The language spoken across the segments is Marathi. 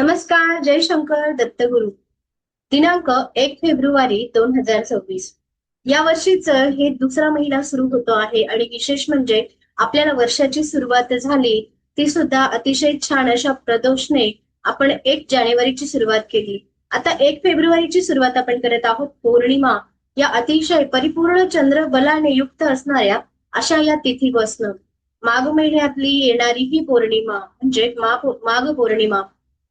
नमस्कार जय शंकर दत्तगुरु. दिनांक एक फेब्रुवारी दोन हजार सव्वीस. या वर्षीच हे दुसरा महिना सुरू होतो आहे आणि विशेष म्हणजे आपल्याला वर्षाची सुरुवात झाली ती सुद्धा अतिशय छान अशा प्रदोषने आपण एक जानेवारीची सुरुवात केली. आता एक फेब्रुवारीची सुरुवात आपण करत आहोत पौर्णिमा. या अतिशय परिपूर्ण चंद्र बलाने युक्त असणाऱ्या अशा या तिथी बसणं माघ महिन्यातली येणारी ही पौर्णिमा म्हणजे माघ पौर्णिमा.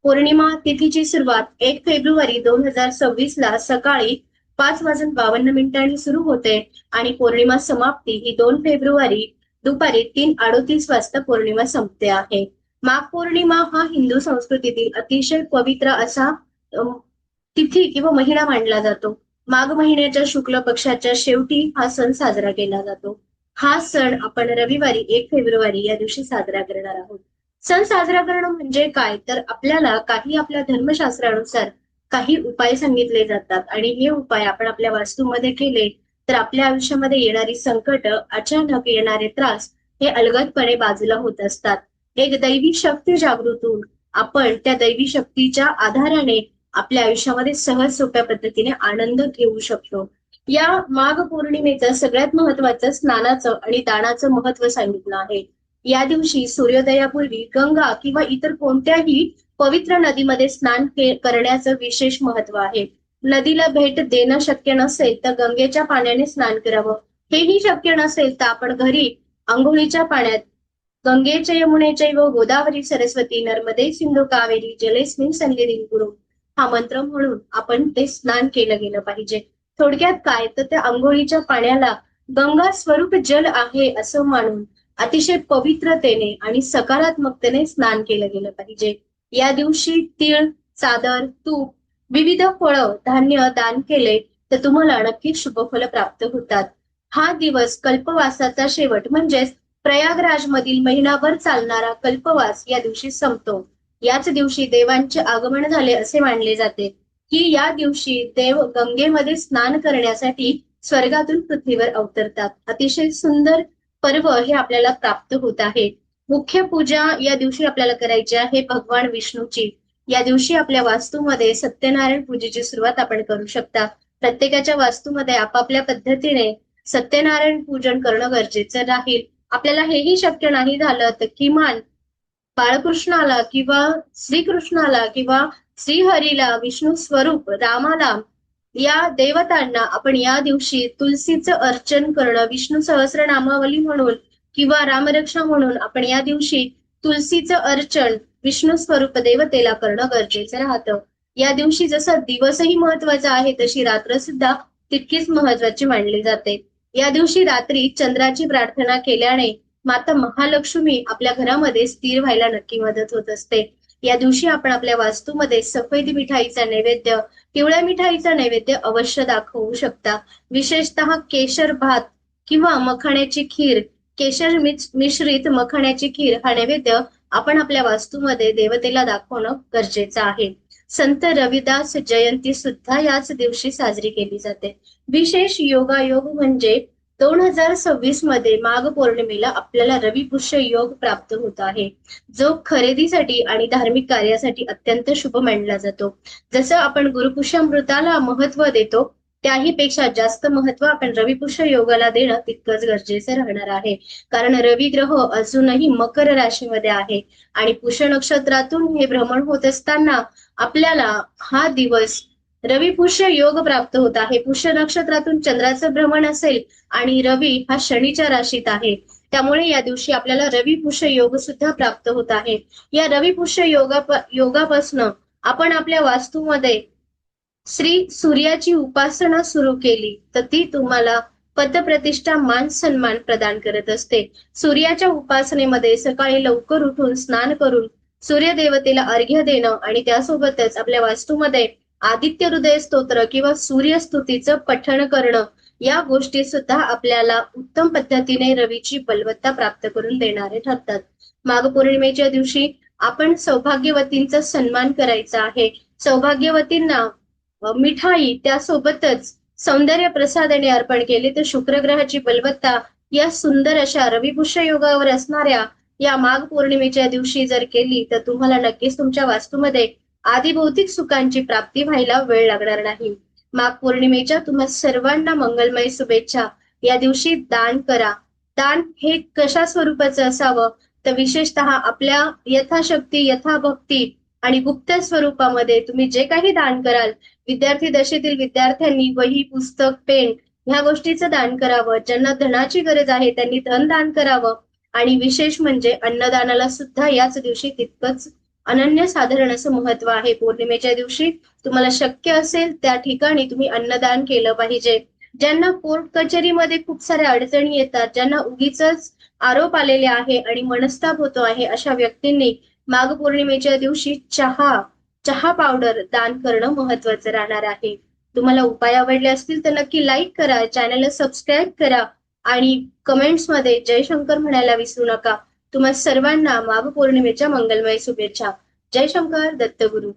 पौर्णिमा तिथीची सुरुवात एक फेब्रुवारी दोन हजार सव्वीस ला सकाळी पाच वाजून बावन्न मिनिटांनी सुरू होते आणि पौर्णिमा समाप्ती ही दोन फेब्रुवारी दुपारी तीन अडोतीस वाजता पौर्णिमा संपते आहे. माघ पौर्णिमा हा हिंदू संस्कृतीतील अतिशय पवित्र असा तिथी किंवा महिना मानला जातो. माघ महिन्याच्या शुक्ल पक्षाच्या शेवटी हा सण साजरा केला जातो. हा सण आपण रविवारी एक फेब्रुवारी या दिवशी साजरा करणार आहोत. सण साजरा करणं म्हणजे काय? तर आपल्याला काही आपल्या धर्मशास्त्रानुसार काही उपाय सांगितले जातात. आणि हे उपाय आपण आपल्या वास्तूमध्ये केले तर आपल्या आयुष्यामध्ये येणारी संकट अचानक येणारे त्रास हे अलगदपणे बाजूला होत असतात. एक दैवी शक्ती जागृतून आपण त्या दैवी शक्तीच्या आधाराने आपल्या आयुष्यामध्ये सहज सोप्या पद्धतीने आनंद घेऊ शकतो. या माघ पौर्णिमेचं सगळ्यात महत्वाचं स्नानाचं आणि दानाचं महत्त्व सांगितलं आहे. या दिवशी सूर्योदयापूर्वी गंगा किंवा इतर कोणत्याही पवित्र नदीमध्ये स्नान करण्याचं विशेष महत्त्व आहे. नदीला भेट देणं शक्य नसेल तर गंगेच्या पाण्याने स्नान करावं. हेही शक्य नसेल तर आपण घरी आंघोळीच्या पाण्यात गंगेच्या यमुनेच्या व गोदावरी सरस्वती नर्मदे सिंधू कावेरी जलेस्मिन संगीत गुरु हा मंत्र म्हणून आपण ते स्नान केलं गेलं पाहिजे. थोडक्यात काय? तर त्या आंघोळीच्या पाण्याला गंगा स्वरूप जल आहे असं मानून अतिशय पवित्रतेने आणि सकारात्मकतेने स्नान केलं गेलं पाहिजे. या दिवशी तीळ चादर तूप विविध फळं धान्य दान केले तर तुम्हाला नक्की शुभफल प्राप्त होतात. हा दिवस कल्पवासाचा शेवट म्हणजेच प्रयागराज मधील महिनाभर चालणारा कल्पवास या दिवशी संपतो. याच दिवशी देवांचे आगमन झाले असे मानले जाते की या दिवशी देव गंगेमध्ये स्नान करण्यासाठी स्वर्गातून पृथ्वीवर अवतरतात. अतिशय सुंदर पर्व हे आपल्याला प्राप्त होत आहे. मुख्य पूजा या दिवशी आपल्याला करायची आहे भगवान विष्णूची. या दिवशी आपल्या वास्तूमध्ये सत्यनारायण पूजेची सुरुवात आपण करू शकता. प्रत्येकाच्या वास्तूमध्ये आपापल्या पद्धतीने सत्यनारायण पूजन करणं गरजेचं राहील आपल्याला हेही शक्य नाही झालं तर किमान बाळकृष्णाला किंवा श्रीकृष्णाला किंवा श्रीहरीला विष्णू स्वरूप रामाला या देवतांना आपण या दिवशी तुलसीचं अर्चन करणं विष्णू सहस्रनामावली म्हणून किंवा रामरक्षा म्हणून आपण या दिवशी तुलसीचं अर्चन विष्णू स्वरूप देवतेला करणं गरजेचं राहतं. या दिवशी जसं दिवसही महत्त्वाचा आहे तशी रात्र सुद्धा तितकीच महत्वाची मानली जाते. या दिवशी रात्री चंद्राची प्रार्थना केल्याने माता महालक्ष्मी आपल्या घरामध्ये स्थिर व्हायला नक्की मदत होत असते. या दिवशी आपण आपल्या वास्तूमध्ये सफेद मिठाईचा नैवेद्य पिवळ्या मिठाईचा नैवेद्य अवश्य दाखवू शकता. विशेषतः केशर भात किंवा मखाण्याची खीर केशर मिश्रित मखाण्याची खीर हा नैवेद्य आपण आपल्या वास्तूमध्ये देवतेला दाखवणं गरजेचं आहे. संत रविदास जयंती सुद्धा याच दिवशी साजरी केली जाते. विशेष योगायोग म्हणजे दोन हजार सव्वीसमध्ये माघ पौर्णिमेला आपल्याला रवी पुष्य योग प्राप्त होत आहे. जो खरेदीसाठी आणि धार्मिक कार्यासाठी अत्यंत शुभ मानला जातो. जसं आपण गुरुपुष्यामृताला महत्त्व देतो त्याही पेक्षा जास्त महत्त्व आपण रविपुष्य योगाला देणं तितकंच गरजेचं राहणार आहे. कारण रवी ग्रह अजूनही मकर राशीमध्ये आहे. आणि पुष्य नक्षत्रातून हे भ्रमण होत असताना आपल्याला हा दिवस रवी पुष्य योग प्राप्त होत आहे. पुष्य नक्षत्रातून चंद्राचं भ्रमण असेल आणि रवी हा शनीच्या राशीत आहे. त्यामुळे या दिवशी आपल्याला रवी पुष्य योग सुद्धा प्राप्त होत आहे. या रवी पुष्य योगा योगापासून आपण आपल्या वास्तूमध्ये श्री सूर्याची उपासना सुरू केली तर ती तुम्हाला पदप्रतिष्ठा मान सन्मान प्रदान करत असते. सूर्याच्या उपासनेमध्ये सकाळी लवकर उठून स्नान करून सूर्यदेवतेला अर्घ्य देणं आणि त्यासोबतच आपल्या वास्तूमध्ये आदित्य हृदय स्तोत्र किंवा सूर्यस्तुतीचं पठण करणं या गोष्टी सुद्धा आपल्याला उत्तम पद्धतीने रवीची बलवत्ता प्राप्त करून देणारे ठरतात. माघ पौर्णिमेच्या दिवशी आपण सौभाग्यवतींचा सन्मान करायचा आहे. सौभाग्यवतींना मिठाई त्यासोबतच सौंदर्य प्रसादाने अर्पण केले तर शुक्रग्रहाची बलवत्ता या सुंदर अशा रविपुष्य योगावर असणाऱ्या या माघ पौर्णिमेच्या दिवशी जर केली तर तुम्हाला नक्कीच तुमच्या वास्तूमध्ये आदी भौतिक सुखांची प्राप्ती व्हायला वेळ लागणार नाही. माघ पौर्णिमेच्या तुम्हा सर्वांना मंगलमय शुभेच्छा. या दिवशी दान करा. दान हे कशा स्वरूपाचं असावं? तर विशेषतः आपल्या यथाशक्ती यथाभक्ती आणि गुप्त स्वरूपामध्ये तुम्ही जे काही दान कराल विद्यार्थी दशेतील विद्यार्थ्यांनी वही पुस्तक पेन ह्या गोष्टीचं दान करावं. ज्यांना धनाची गरज आहे त्यांनी धन दान करावं. आणि विशेष म्हणजे अन्नदानाला सुद्धा याच दिवशी तितकंच अनन्य साधारण असं महत्त्व आहे. पौर्णिमेच्या दिवशी तुम्हाला शक्य असेल त्या ठिकाणी तुम्ही अन्नदान केलं पाहिजे. ज्यांना कोर्ट कचेरीमध्ये खूप साऱ्या अडचणी येतात ज्यांना उगीच आरोप आलेले आहे आणि मनस्ताप होतो आहे अशा व्यक्तींनी माघ पौर्णिमेच्या दिवशी चहा चहा पावडर दान करणं महत्वाचं राहणार आहे. तुम्हाला उपाय आवडले असतील तर नक्की लाईक करा चॅनलला सबस्क्राईब करा आणि कमेंट्समध्ये म्हणायला विसरू नका. तुम्हा सर्वांना माघ पौर्णिमेच्या मंगलमय शुभेच्छा. जय शंकर दत्तगुरु.